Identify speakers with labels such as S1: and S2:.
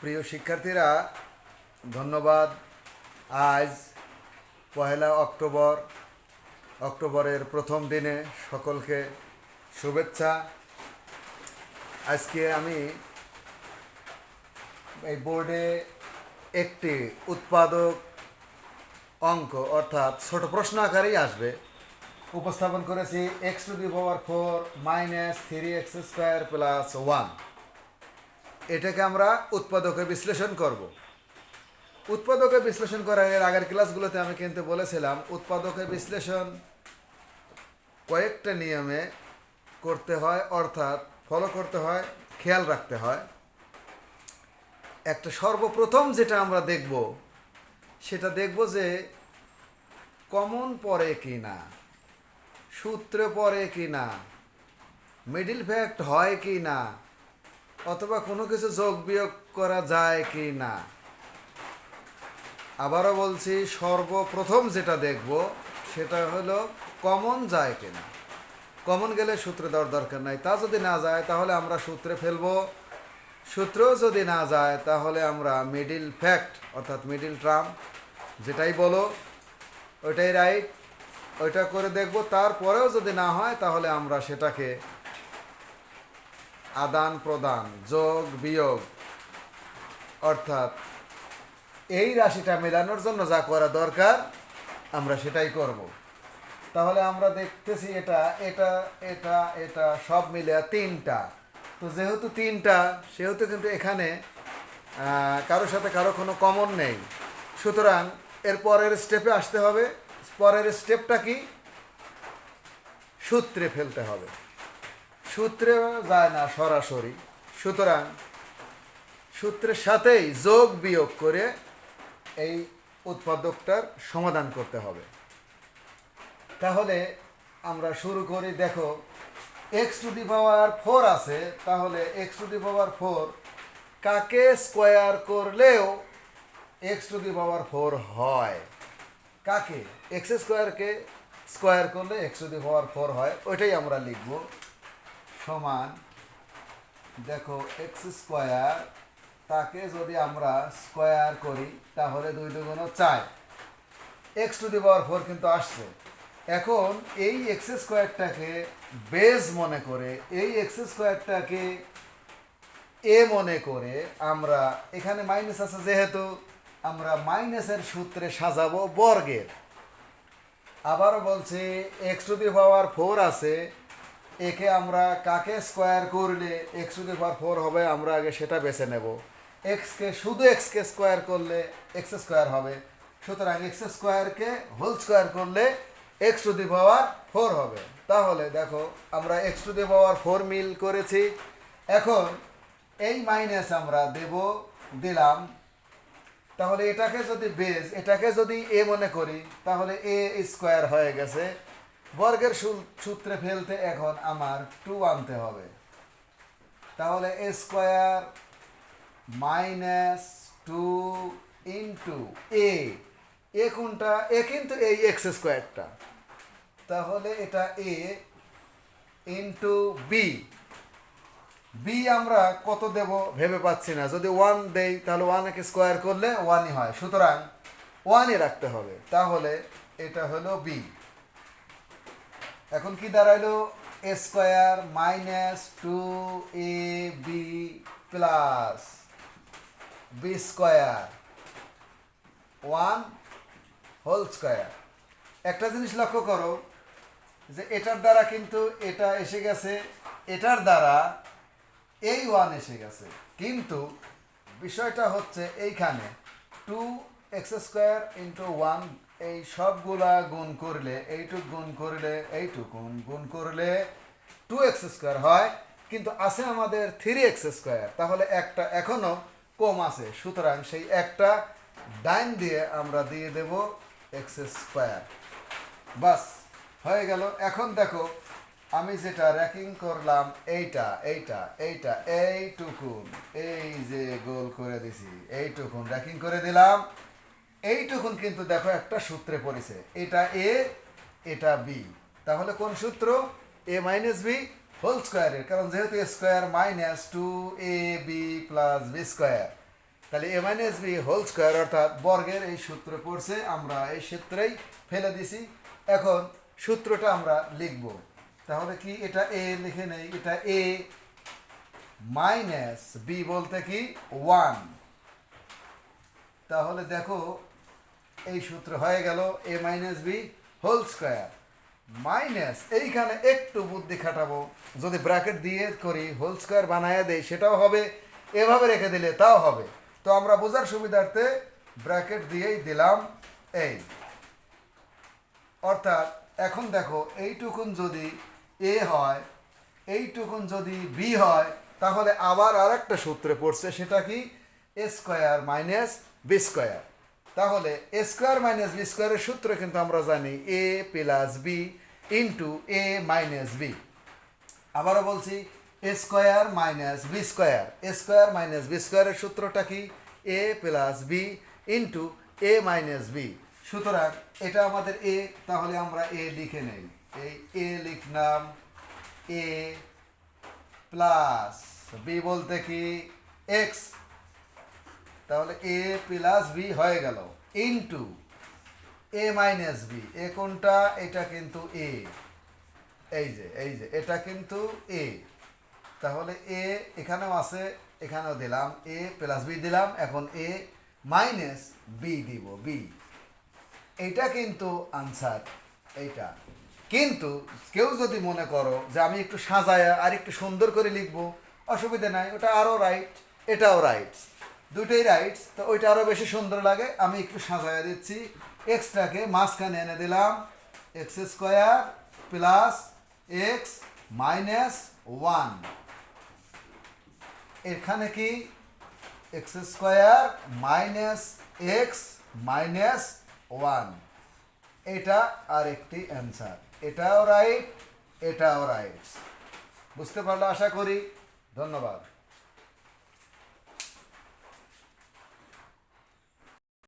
S1: প্রিয় শিক্ষার্থীরা, ধন্যবাদ। আজ পহেলা অক্টোবর, অক্টোবরের প্রথম দিনে সকলকে শুভেচ্ছা। আজকে আমি এই বোর্ডে একটি উৎপাদক অঙ্ক, অর্থাৎ ছোট প্রশ্ন আকারেই আসবে। উপস্থাপন করেছি x to the power four minus three x square plus one এটাকে আমরা উৎপাদকে বিশ্লেষণ করব। উৎপাদকে বিশ্লেষণ করার এর আগের ক্লাসগুলোতে আমি কিন্তু বলেছিলাম, উৎপাদকে বিশ্লেষণ কয়েকটা নিয়মে করতে হয়, অর্থাৎ ফলো করতে হয়, খেয়াল রাখতে হয়। একটা সর্বপ্রথম যেটা আমরা দেখব, সেটা দেখব যে কমন পরে কি না, সূত্রে পরে কি না মিডিল ফ্যাক্ট হয় কি না অথবা কোনো কিছু যোগ বিয়োগ করা যায় কি না? আবারও বলছি, সর্বপ্রথম যেটা দেখব সেটা হলো কমন যায় কিনা কমন গেলে সূত্রে দেওয়ার দরকার নাই। তা যদি না যায়, তাহলে আমরা সূত্রে ফেলব। সূত্রেও যদি না যায়, তাহলে আমরা মিডিল ফ্যাক্ট অর্থাৎ মিডিল ট্রাম যেটাই বলো, ওইটাই রাইট ওইটা করে দেখব। তারপরেও যদি না হয়, তাহলে আমরা সেটাকে আদান প্রদান, যোগ, বিয়োগ। অর্থাৎ এই রাশিটা মেলানোর জন্য যা করা দরকার, আমরা সেটাই করব। তাহলে আমরা দেখতেছি এটা এটা এটা এটা, সব মিলে তিনটা। তো যেহেতু তিনটা, সেহেতু কিন্তু এখানে কারোর সাথে কারও কোনো কমন নেই। সুতরাং এর পরের স্টেপে আসতে হবে। পরের স্টেপটা কি? সূত্রে ফেলতে হবে। সূত্রে যায় না সরাসরি। সুতরাং সূত্রের সাথেই যোগ বিয়োগ করে এই উৎপাদকটার সমাধান করতে হবে। তাহলে আমরা শুরু করি, দেখো x to the power four আছে, তাহলে x to the power four কাকে স্কোয়ার করলেও x to the power four হয়? কাকে? এক্স স্কোয়ারকে স্কোয়ার করলে x to the power four হয়, ওইটাই আমরা লিখব। সমান, দেখো এক্স স্কোয়ার তাকে যদি আমরা স্কোয়ার করি, তাহলে দুই দুগুণ চার। X to the power four কিন্তু আসছে। এখন এই এক্স স্কোয়ারটাকে বেস মনে করে, এই এক্স স্কোয়ারটাকে এ মনে করে আমরা এখানে মাইনাস আছে যেহেতু, আমরা মাইনাসের সূত্রে সাজাবো বর্গের। আবারও বলছি x to the power four আছে একে আমরা কাকে স্কোয়ার করলে x to the power four হবে, আমরা আগে সেটা বেছে নেব। এক্সকে শুধু এক্সকে স্কোয়ার করলে এক্স স্কোয়ার হবে, সুতরাং এক্স স্কোয়ারকে হোল স্কোয়ার করলে x to the power four হবে। তাহলে দেখো, আমরা x to the power four মিল করেছি। এখন এই মাইনাস আমরা দেব, দিলাম। তাহলে এটাকে যদি বেস এটাকে যদি এ মনে করি, তাহলে এ স্কোয়ার হয়ে গেছে। বর্গের সূত্রে ফেলতে এখন আমার টু আনতে হবে। তাহলে a square minus two into a a কোনটা? এ কিন্তু এই এক্স স্কোয়ারটা তাহলে এটা এ ইন্টু বি বি আমরা কত দেব ভেবে পাচ্ছি না। যদি ওয়ান দেই, তাহলে ওয়ানকে স্কোয়ার করলে ওয়ানই হয়। সুতরাং ওয়ানই রাখতে হবে। তাহলে এটা হলো বি এখন কি দাঁড়াইলো? A square minus two A B plus B square one whole square একটা জিনিস লক্ষ্য করো, যে এটার দ্বারা কিন্তু এটা এসে গেছে, এটার দ্বারা এই ওয়ান এসে গেছে। কিন্তু বিষয়টা হচ্ছে এইখানে two X square into one, এই সবগুলা গুণ করলে, এইটুক গুণ করলে, এইটুক গুণ গুণ করলে টু এক্স স্কোয়ার হয়। কিন্তু আছে আমাদের থ্রি এক্স স্কোয়ার। তাহলে একটা এখনও কম আছে। সুতরাং সেই একটা ডাইন দিয়ে আমরা দিয়ে দেব এক্স স্কোয়ার। বাস, হয়ে গেল। এখন দেখো, আমি যেটা র্যাকিং করলাম এইটা এইটা এইটা, এইটুকুন। এই যে গোল করে দিছি, এইটুকুন র্যাকিং করে দিলাম। এইটুকুন কিন্তু দেখো একটা সূত্রে পড়েছে। এটা এ এটা বি তাহলে কোন সূত্র? এ মাইনাস বি হোল স্কোয়ারের কারণ যেহেতু square minus two A B plus B square তাহলে A minus B whole square অর্থাৎ বর্গের এই সূত্র পড়ছে, আমরা এই সূত্রেই ফেলে দিছি। এখন সূত্রটা আমরা লিখব। তাহলে কি এটা এ লিখে নেই? এটা এ মাইনাস বি বলতে কি? ওয়ান তাহলে দেখো এই সূত্র হয়ে গেল A minus B whole square minus এইখানে একটু বুদ্ধি খাটাবো। যদি ব্র্যাকেট দিয়ে করি হোল স্কোয়ার বানায় দেই, সেটাও হবে। এভাবে রেখে দিলে তাও হবে। তো আমরা বোঝার সুবিধার্থে ব্র্যাকেট দিয়েই দিলাম এই। অর্থাৎ এখন দেখো, এইটুকুন যদি এ হয়, এইটুকুন যদি বি হয়, তাহলে আবার আর একটা সূত্রে পড়ছে, সেটা কি? A square minus B square তাহলে এ স্কোয়ার মাইনাস বি স্কোয়ারের সূত্র কিন্তু আমরা জানি A plus B into A minus B আবারও বলছি A square minus B square A square minus B স্কোয়ারের সূত্রটা কি? A plus B into A minus B সুতরাং এটা আমাদের এ তাহলে আমরা এ লিখে নেই। এই এ লিখলাম এ প্লাস বি বলতে কি? এক্স তাহলে এ প্লাস বি হয়ে গেল। Into A minus B. এ কোনটা? এটা কিন্তু এ। এই যে এই যে, এটা কিন্তু এ। তাহলে এ এখানেও আছে, এখানেও দিলাম। এ প্লাস বি দিলাম, এখন এ মাইনাস বি দিব, বি। এইটা কিন্তু আনসার, এইটা। কিন্তু কেউ যদি মনে করো যে আমি একটু সাজায়া আর একটু সুন্দর করে লিখব, অসুবিধা নাই, ওটা আরও রাইট এটাও রাইটস দুটোই রাইটস তো ওইটা আরও বেশি সুন্দর লাগে। আমি একটু সাজায়া দিচ্ছি। এক্সটাকে মাঝখানে এনে দিলাম। X square plus X minus one এখানে কি? X square minus X minus one এটা আর একটি অ্যান্সার এটাও রাইট এটাও রাইট বুঝতে পারলে আশা করি। ধন্যবাদ।